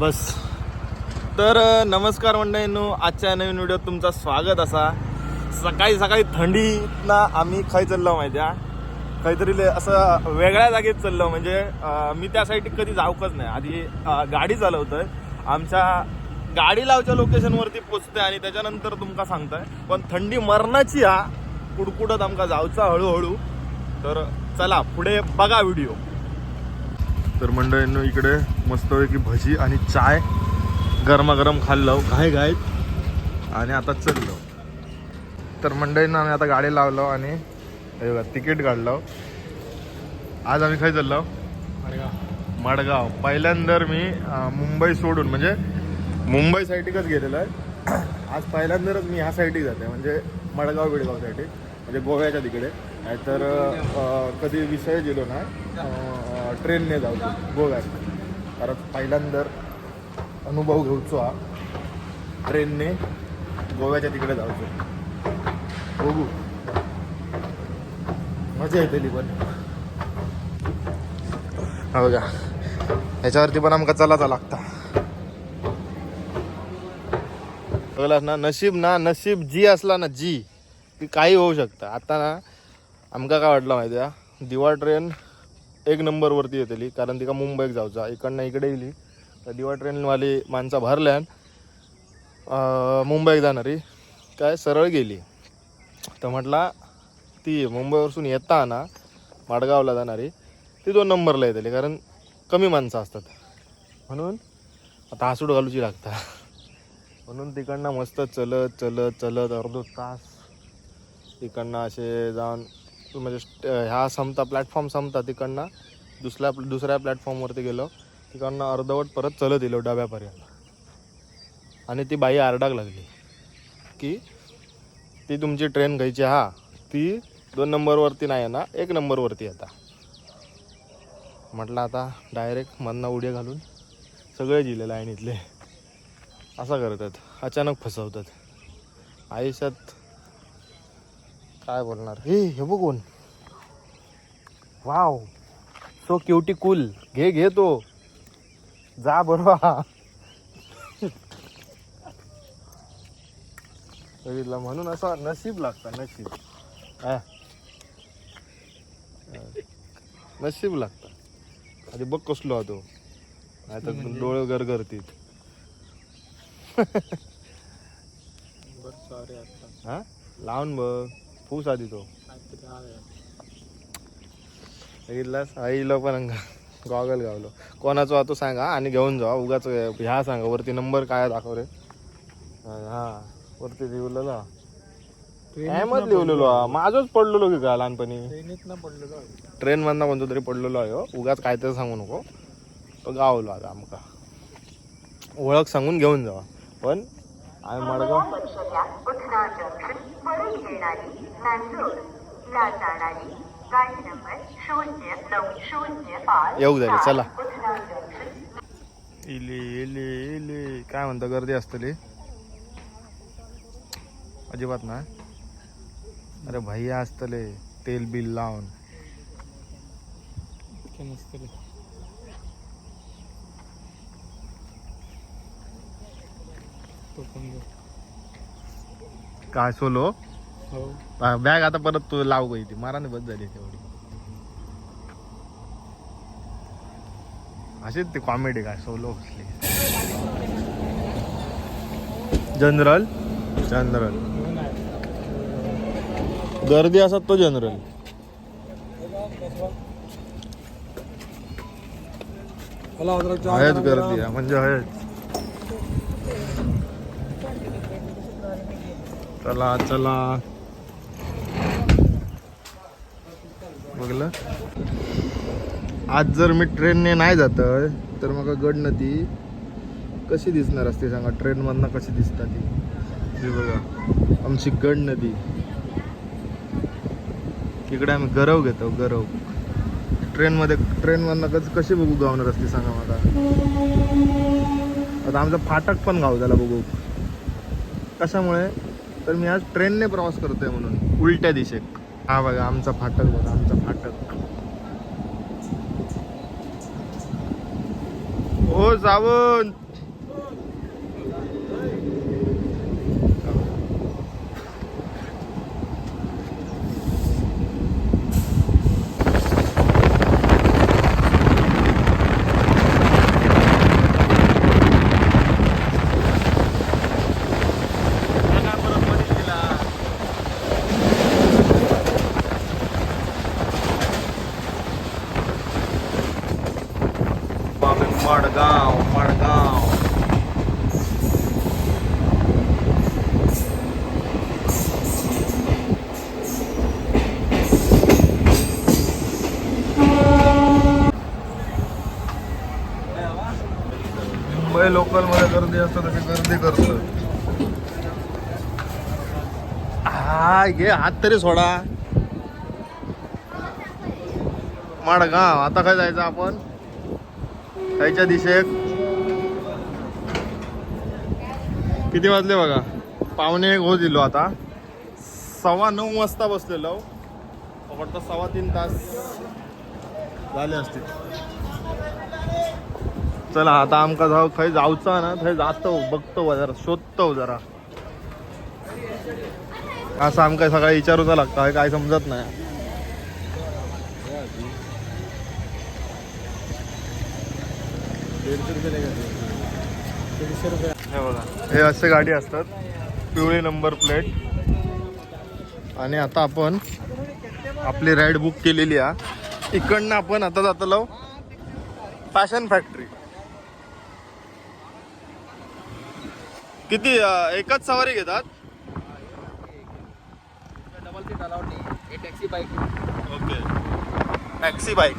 बस. तर नमस्कार मंडळींनो आजच्या नवीन व्हिडिओत तुमचं स्वागत असा. सकाळी सकाळी थंडीतनं आम्ही खाय चाललो माहिती आहे काहीतरी असं वेगळ्या जागेत चाललो म्हणजे मी त्या साईड कधी जाऊकच नाही. आधी गाडी चालवतोय. आमच्या गाडी लावच्या लोकेशनवरती पोचते आणि त्याच्यानंतर तुमका सांगताय. पण थंडी मरणाची हा. कुडकुडत आमका जाऊचा हळूहळू. तर चला पुढे बघा व्हिडिओ. तर मंडळींनो इकडे मस्तपैकी भजी आणि चाय गरमागरम खाल्लं. घाय घायत आणि आता चढलो. तर मंडळींना आम्ही आता गाडी लावलो आणि बघा तिकीट काढलो. आज आम्ही खाय चाललो. मडगाव. पहिल्यांदा मी मुंबई सोडून म्हणजे मुंबई साईडीकच गेलेलो आहे. आज पहिल्यांदाच मी ह्या साईटी जाते म्हणजे मडगाव बिडगाव साईडी म्हणजे गोव्याच्या तिकडे. नाहीतर कधी विषय गेलो ना ट्रेनने जाऊ गोव्यात. कारण पहिल्यांदा अनुभव घेऊचो हा. ट्रेनने गोव्याच्या तिकडे जाऊचो. बघू. मजा येतली पण. बघा. ह्याच्यावरती पण आमका चलाचा लागता. बघलास ना नशीब ना नशीब जी असला ना जी. ती काही होऊ शकतं. आता ना आमका काय वाटलं माहिती आहे दिवा ट्रेन एक नंबरवरती येतली कारण तिका मुंबईक जाऊचा. इकडनं इकडे येईली. तर दिवा ट्रेनवाली माणसं भरल्यान मुंबईक जाणारी. काय? सरळ गेली. तर म्हटला ती मुंबईवरसून येताना मडगावला माडगावला जाणारी ती दोन नंबरला येतली कारण कमी माणसं असतात. म्हणून आता हासूड घालूची लागता. म्हणून तिकडनं मस्त चलत चलत चलत अर्धो तास तिकडनं असे जाऊन म्हणजे ह्या संपता प्लॅटफॉर्म संपता तिकडनं दुसऱ्या दुसऱ्या प्लॅटफॉर्मवरती गेलो. तिकडनं अर्धवट परत चलत गेलो डब्यापर्यंत. आणि ती बाई आरडाक लागली की ती तुमची ट्रेन घ्यायची हा. ती दोन नंबरवरती नाही ना एक नंबरवरती आता. म्हटलं आता डायरेक्ट मधनं उड्या घालून सगळे जिले लाईनीतले. असं करतात. अचानक फसवतात. आयुष्यात काय बोलणार? हे हे बघून. वाव. सो क्युटी कूल घे घे तो. जा बरोबर बघितलं म्हणून असं नशीब लागतं नशीब. हा. नशीब लागतं. आधी बघ कसलो हा तो. नाही तर डोळे गरगरतीत. हा? लावून बघ. फूस आधी तो. बघितलास आईला पण गॉगल गावलो. कोणाचा हा तो सांगा आणि घेऊन जा. उगाच ह्या सांगा. वरती नंबर काय दाखव रे. हा वरती लिहिलेला एमच लिहिलेलो हा. माझंच पडलेलो की का लहानपणी? ट्रेन मधनं कोणतं तरी पडलेलो आहे हो. उगाच काय तर सांगू नको. तो गावलो आता आमका. ओळख सांगून घेऊन जावा पण आम्ही मडगाव परीक्षेच्या उधना जंक्शन वरून येणारी नांदूर ला जाणारी गाडी नंबर शून्य नऊ शून्य पाच येऊ झाली, चला. इले इले इले. काय म्हणतं गर्दी असतली? अजिबात ना? अरे भैया असतले तेल बिल लावून. काय सोलो? बॅग आता परत तू लाव गई ती माराने बस झाली तेवढी. अशीच ती कॉमेडी काय सोलो असली जनरल जनरल गर्दी असत तो जनरल आहेच गर्दी आहे, म्हणजे आहेच चला चला. बघलं. आज जर मी ट्रेनने नाही जात तर मग गड ती कशी दिसणार असते सांगा? ट्रेनमधनं कशी दिसतात ती? हे बघा. आमची गड नदी इकडे आम्ही गरव घेतो गरव. ट्रेनमध्ये ट्रेनमधनं कसं कशी बघू गावणार असते सांगा मला? आता आमचं फाटक पण गाव झाला बघू. कशामुळे? तर मी आज ट्रेनने प्रवास करतोय म्हणून. उलट्या दिशेक हा बघा आमचा फाटक बघा आमचा फाटक. हो सावंत. मुंबई लोकलमध्ये गर्दी असतं तशी गर्दी करतो हा घे हात तरी सोडा. माडगाव आता काय जायचं आपण? खायच्या दिशेत. किती वाजले बघा? पावणे एक हो दिलो आता. सव्वा नऊ वाजता बसलेलो. वाटतं सव्वा तीन तास झाले असतील. चला आता आमका जाऊ खंय जाऊचा ना थंय जातो बघतो जरा शोधतो जरा. असं आमका सगळं विचारूचा लागतं काय समजत नाही. हे बघा हे असे गाडी असतात पिवळी नंबर प्लेट आणि आता आपण आपली राईड बुक केलेली आहे. इकडनं आपण आता जातलो फॅशन फॅक्टरी किती अं, एकच सवारी घेतात? डबल सीट अलाउड नाही taxi bike okay taxi bike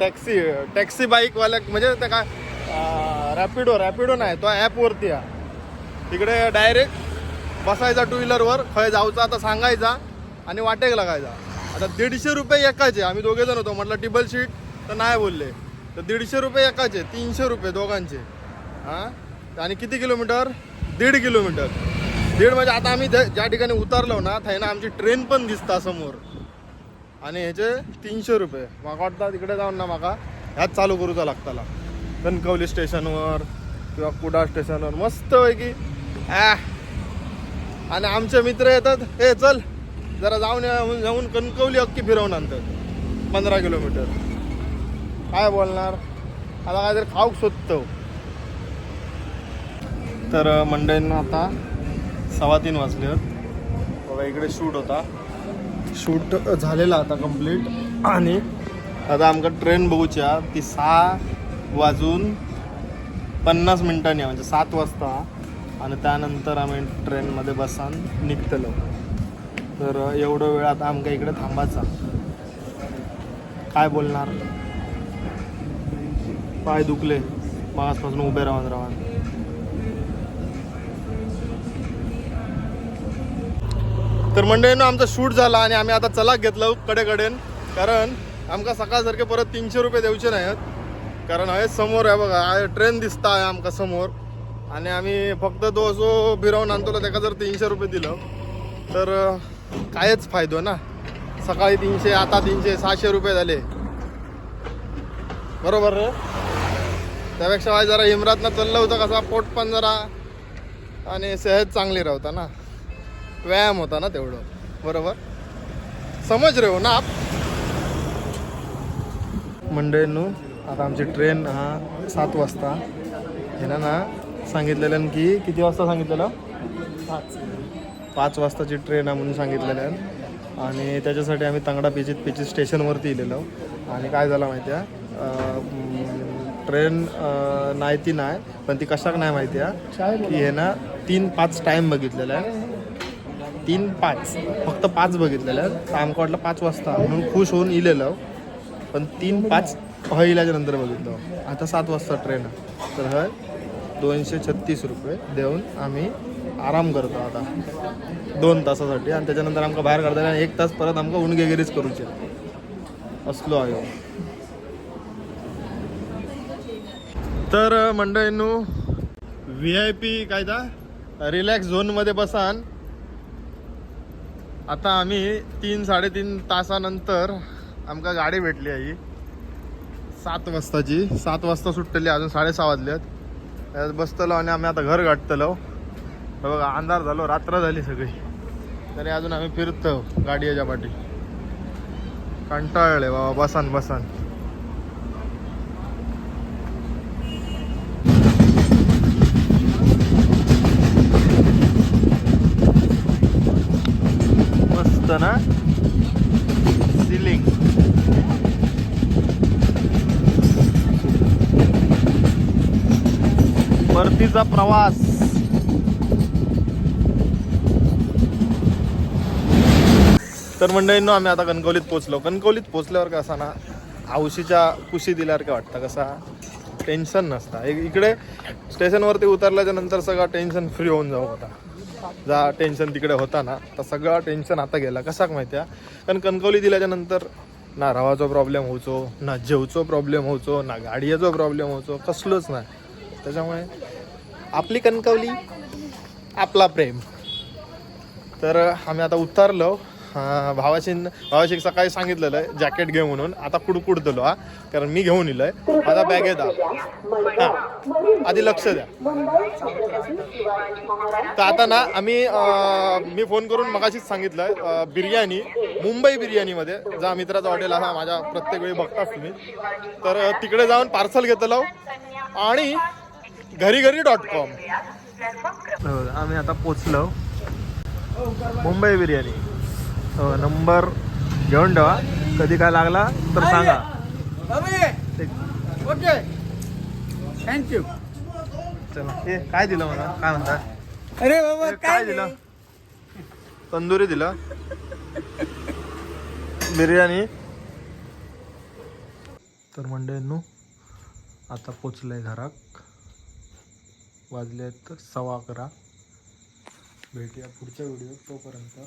taxi taxi बाईकवाल्या म्हणजे त्या काय रॅपिडो रॅपिडो नाही तो ॲपवरती आहे. तिकडे डायरेक्ट बसायचा टू व्हीलरवर खय जाऊचा आता सांगायचा आणि वाटेक लागायचा आता दीडशे रुपये एकाचे आम्ही दोघे जण होतो म्हटलं टिबल शीट तर नाही बोलले. तर दीडशे रुपये एकाचे तीनशे रुपये दोघांचे. हां? आणि किती किलोमीटर? दीड किलोमीटर. दीड म्हणजे आता आम्ही ज्या ठिकाणी उतरलो ना थंयना आमची ट्रेन पण दिसता समोर. आणि ह्याचे तीनशे रुपये. म्हाका वाटतं तिकडे जाऊन ना म्हाका ह्याच चालू करूचा लागताला. कणकवली स्टेशनवर किंवा कुडा स्टेशनवर. मस्त पैकी आणि आमचे मित्र येतात. हे चल. जरा जाऊन या- जाऊन कणकवली अख्खी फिरवून आणतात. पंधरा किलोमीटर. काय बोलणार? आता काहीतरी खाऊक शोधतो तर मंडळींना आता सव्वा तीन वाजले बघा इकडे शूट होता. शूट झालेला आता कंप्लीट. आणि आता आमका ट्रेन बघूच्या ती सहा वाजून पन्नास मिनिटांनी म्हणजे सात वाजता. आणि त्यानंतर आम्ही ट्रेनमध्ये बसान निघतलो. तर एवढं वेळ आता आमका इकडे थांबायचा. काय बोलणार? पाय दुखले. मागासपासून उभे राहून राहून. तर मंडळीनं आमचा शूट झाला आणि आम्ही आता चलाक घेतलं कडेकडेन. कारण आमका सकाळसारखे परत तीनशे रुपये देऊचे नाहीत. कारण हे समोर आहे बघा ट्रेन दिसता आहे आमका समोर. आणि आम्ही फक्त तो असो भिरावून आणतो त्याका जर तीनशे रुपये दिलं तर कायच फायदो ना? सकाळी तीनशे आता तीनशे सहाशे रुपये झाले. बरोबर रे? त्यापेक्षा वाय जरा हिमरातनं चाललं होतं कसा पोट पण जरा आणि सेहत चांगली राहता ना. व्यायाम होता ना तेवढं. बरोबर? समज रे हो ना आप. मंडळींनो आता आमची ट्रेन हा सात वाजता. हे ना ना सांगितलेलं की किती वाजता सांगितलेलं? पाच वाजताची ट्रेन आहे म्हणून सांगितलेलं आणि त्याच्यासाठी आम्ही तांगडा पिचित पिचित स्टेशनवरती इलेलो आणि काय झालं माहिती आहे ट्रेन नाही ती नाही पण ती कशाक नाही माहिती आहे की हे ना तीन पाच टाईम बघितलेला आहे. तीन पाच फक्त पाच बघितलेलं आहे. तर वाटलं पाच वाजता म्हणून खुश होऊन इलेलं. पण तीन पाच पहिल्याच्या नंतर बघितलं. आता सात वाजता ट्रेन आहे. तर हय दोनशे छत्तीस रुपये देऊन आम्ही आराम करतो आता. दोन तासासाठी. आणि त्याच्यानंतर आमकां बाहेर काढता आणि एक तास परत आमकां उणगेगिरीच करूचे असलो आहे. तर मंडळींनू व्ही आय पी काय दा रिलॅक्स झोनमध्ये बसान. आता आम्ही तीन साडेतीन तासानंतर आमका गाडी भेटली आहे सात वाजताची. सात वाजता सुटलेली अजून साडेसहा वाजल्यात बसतलो आणि आम्ही आता घर गाठतलो. बघा अंधार झालो रात्र झाली सगळी. तरी अजून आम्ही फिरतो गाडी याच्या पाठी. कंटाळले बाबा बसान बसान. होतं ना? सिलिंग परतीचा प्रवास. तर मंडळींनो आम्ही आता कणकवलीत पोचलो कणकवलीत पोचल्यावर कसा ना औशीच्या कुशी दिल्यासारखं वाटतं? कसा? टेन्शन नसता. एक इकडे स्टेशनवरती उतरल्याच्या नंतर सगळं टेन्शन फ्री होऊन जाऊ होता जा टेन्शन तिकडे होता ना तर सगळं टेन्शन आता गेला. कसाक माहिती आहे? कारण कणकवली दिल्याच्या नंतर ना रवाचो प्रॉब्लेम होचो ना जेवचो प्रॉब्लेम होचो ना गाडयेचो प्रॉब्लेम होचो कसलोच नाही. त्याच्यामुळे आपली कणकवली आपला प्रेम. तर आम्ही आता उतरलो. हां भावाशी भावाशी सकाळी सांगितलेलं आहे जॅकेट घे म्हणून. आता कुडकुडतलो हा. कारण मी घेऊन इलोय. आता बॅग येत हां. आधी लक्ष द्या. तर आता ना आम्ही मी फोन करून मगाशीच सांगितलंय बिर्याणी मुंबई बिर्याणीमध्ये जा मित्राचा हॉटेल हा माझ्या प्रत्येक वेळी बघताच तुम्ही. तर तिकडे जाऊन पार्सल घेतलं आणि घरी घरी डॉट कॉम आम्ही आता पोचलो. मुंबई बिर्याणी. नंबर घेऊन ठेवा. कधी काय लागला तर सांगा. ओके. थँक्यू चला हे काय दिलं मला? काय म्हणता? अरे बाबा काय दिलं? तंदुरी दिलं. बिर्याणी. तर मंडळींनो आता पोचलंय घरात. वाजले आहेत सव्वा अकरा. भेटूया पुढच्या व्हिडिओ तोपर्यंत.